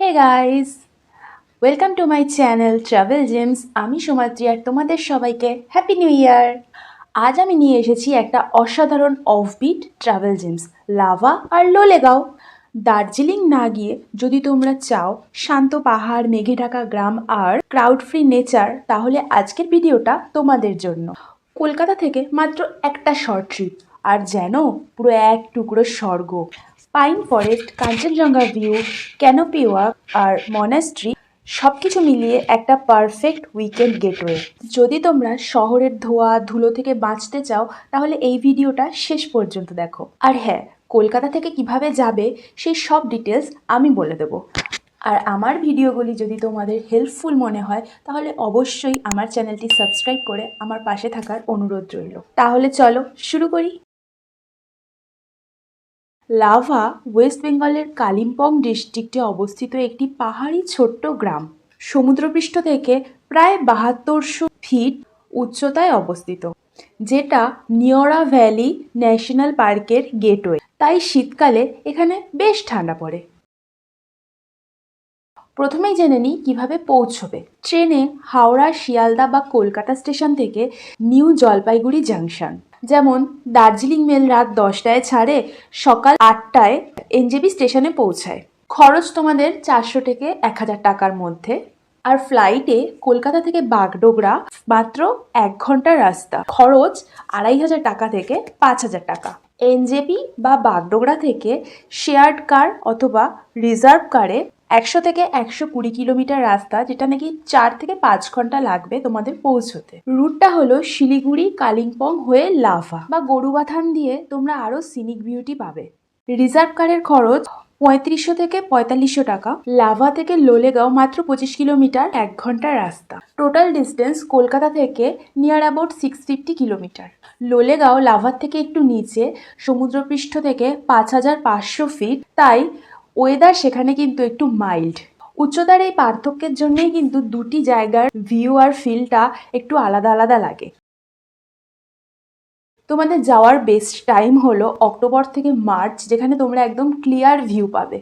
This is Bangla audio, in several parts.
Hey guys welcome to my channel travel gems আমি সোমাত্রী আর তোমাদের সবাইকে হ্যাপি নিউ ইয়ার আজ আমি নিয়ে এসেছি একটা অসাধারণ অফবিট ট্রাভেল জেমস লাভা আর লোলেগাঁও। দার্জিলিং না গিয়ে যদি তোমরা চাও শান্ত পাহাড়, মেঘে ঢাকা গ্রাম আর ক্রাউড ফ্রি নেচার তাহলে আজকের ভিডিওটা তোমাদের জন্য। কলকাতা থেকে মাত্র একটা শর্ট ট্রিপ আর যেন পুরো এক টুকরো স্বর্গ। Pine forest, Kanchenjunga view canopy walk আর মনাস্ট্রি সব কিছু মিলিয়ে একটা পারফেক্ট উইকেন্ড গেটওয়ে। যদি তোমরা শহরের ধোয়া, ধুলো থেকে বাঁচতে চাও, তাহলে এই ভিডিওটা শেষ পর্যন্ত দেখো। আর হ্যাঁ কলকাতা থেকে কীভাবে যাবে, সেই সব ডিটেলস আমি বলে দেবো। আর আমার ভিডিওগুলি যদি তোমাদের হেল্পফুল মনে হয়, তাহলে অবশ্যই আমার চ্যানেলটি সাবস্ক্রাইব করে আমার পাশে থাকার অনুরোধ রইল। তাহলে চলো, শুরু করি। লাভা ওয়েস্ট বেঙ্গলের কালিম্পং ডিস্ট্রিক্টে অবস্থিত একটি পাহাড়ি ছোট্ট গ্রাম। সমুদ্রপৃষ্ঠ থেকে প্রায় বাহাত্তরশো ফিট উচ্চতায় অবস্থিত, যেটা নিয়রা ভ্যালি ন্যাশনাল পার্কের গেটওয়ে। তাই শীতকালে এখানে বেশ ঠান্ডা পড়ে। প্রথমেই জেনে নিই কীভাবে পৌঁছবে। ট্রেনে হাওড়া, শিয়ালদা বা কলকাতা স্টেশন থেকে নিউ জলপাইগুড়ি জাংশন। যেমন, দার্জিলিং মেল রাত দশটায় ছাড়ে সকাল আটটায় এনজেবি স্টেশনে পৌঁছায়। খরচ তোমাদের চারশো থেকে এক হাজার টাকার মধ্যে। আর ফ্লাইটে কলকাতা থেকে বাগডোগরা মাত্র এক ঘণ্টার রাস্তা। খরচ আড়াই হাজার টাকা থেকে পাঁচ হাজার টাকা। এনজেপি বা বাগডোগরা থেকে শেয়ার্ড কার অথবা রিজার্ভ কারে একশো থেকে একশো কুড়ি কিলোমিটার রাস্তা, যেটা নাকি চার থেকে পাঁচ ঘণ্টা লাগবে তোমাদের পৌঁছতে। রুটটা হলো শিলিগুড়ি, কালিম্পং হয়ে লাভা বা গরুবাথান দিয়ে তোমরা আরও সিনিক বিউটি পাবে। রিজার্ভ কারের খরচ পঁয়ত্রিশশো থেকে পঁয়তাল্লিশশো টাকা। লাভা থেকে লোলেগাঁও মাত্র পঁচিশ কিলোমিটার এক ঘণ্টার রাস্তা। টোটাল ডিস্টেন্স কলকাতা থেকে near about six fifty kilometre Lolegaon লাভার থেকে একটু নিচে, সমুদ্রপৃষ্ঠ থেকে পাঁচ হাজার পাঁচশো ফিট তাই ওয়েদার সেখানে কিন্তু একটু মাইল্ড উচ্চতার এই পার্থক্যের জন্যেই কিন্তু দুটি জায়গার ভিউ আর ফিলটা একটু আলাদা আলাদা লাগে। তোমাদের যাওয়ার বেস্ট টাইম হলো অক্টোবর থেকে মার্চ, যেখানে তোমরা একদম ক্লিয়ার ভিউ পাবে।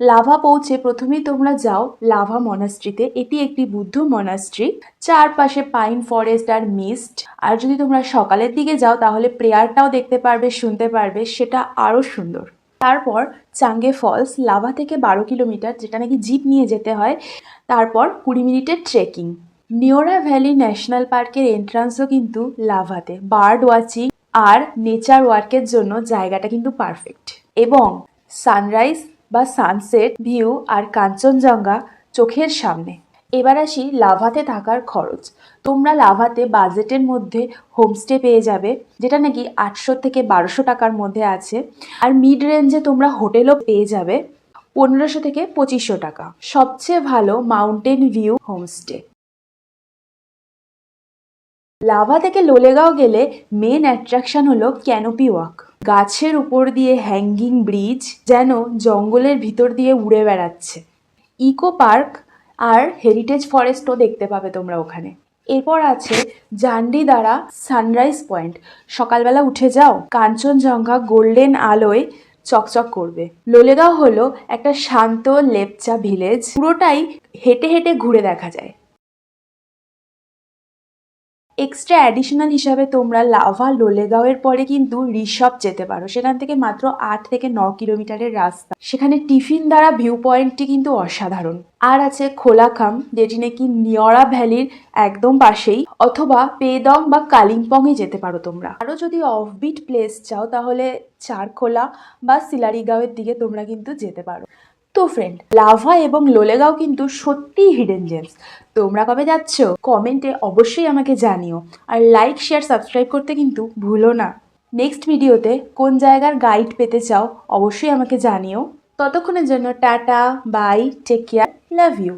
লাভা পৌঁছে প্রথমেই তোমরা যাও লাভা মনাস্ট্রিতে। এটি একটি বুদ্ধ মনাস্ট্রি। চারপাশে পাইন ফরেস্ট আর মিস্ট। আর যদি তোমরা সকালের দিকে যাও, তাহলে প্রেয়ারটাও দেখতে পারবে, শুনতে পারবে, সেটা আরও সুন্দর। তারপর চাঙ্গে ফলস, লাভা থেকে বারো কিলোমিটার, যেটা নাকি জিপ নিয়ে যেতে হয়। তারপর কুড়ি মিনিটের ট্রেকিং। নিওরা ভ্যালি ন্যাশনাল পার্কের এন্ট্রান্সও কিন্তু লাভাতে। বার্ড ওয়াচিং আর নেচার ওয়ার্কের জন্য জায়গাটা কিন্তু পারফেক্ট। এবং সানরাইজ বা সানসেট ভিউ আর কাঞ্চনজঙ্ঘা চোখের সামনে। এবার আসি লাভাতে থাকার খরচ। তোমরা লাভাতে বাজেটের মধ্যে হোমস্টে পেয়ে যাবে, যেটা নাকি আটশো থেকে বারোশো টাকার মধ্যে আছে। আর মিড রেঞ্জে তোমরা হোটেলও পেয়ে যাবে পনেরোশো থেকে পঁচিশশো টাকা। সবচেয়ে ভালো মাউন্টেন ভিউ হোমস্টে লাভা থেকে লোলেগাঁও গেলে মেন অ্যাট্রাকশন হলো ক্যানোপি ওয়াক গাছের উপর দিয়ে হ্যাঙ্গিং ব্রিজ যেন জঙ্গলের ভিতর দিয়ে উড়ে বেড়াচ্ছে। ইকো পার্ক আর হেরিটেজ ফরেস্টও দেখতে পাবে তোমরা ওখানে। এরপর আছে জান্ডি দ্বারা সানরাইজ পয়েন্ট সকালবেলা উঠে যাও, কাঞ্চনজঙ্ঘা গোল্ডেন আলোয় চকচক করবে। লোলেগাঁও হলো একটা শান্ত লেপচা ভিলেজ পুরোটাই হেঁটে হেঁটে ঘুরে দেখা যায়। এক্সট্রা অ্যাডিশনাল হিসাবে তোমরা লাভা লোলেগাঁওয়ের পরে কিন্তু ঋষভ যেতে পারো। সেখান থেকে মাত্র আট থেকে ন কিলোমিটারের রাস্তা। সেখানে টিফিন দ্বারা ভিউ পয়েন্টটি কিন্তু অসাধারণ। আর আছে খোলাখাম, যেটি নাকি নিয়রা ভ্যালির একদম পাশেই, অথবা পেদং বা কালিম্পংয়ে যেতে পারো তোমরা। আরও যদি অফবিট প্লেস চাও, তাহলে চারখোলা বা সিলারিগাঁওয়ের দিকে তোমরা কিন্তু যেতে পারো। তো ফ্রেন্ড লাভা এবং লোলেগাও কিন্তু সত্যিই হিডেন জেমস তোমরা কবে যাচ্ছ? কমেন্টে অবশ্যই আমাকে জানিও। আর লাইক শেয়ার সাবস্ক্রাইব করতে কিন্তু ভুলো না। নেক্সট ভিডিওতে কোন জায়গার গাইড পেতে চাও, অবশ্যই আমাকে জানিও। ততক্ষণের জন্য tata bye take care love you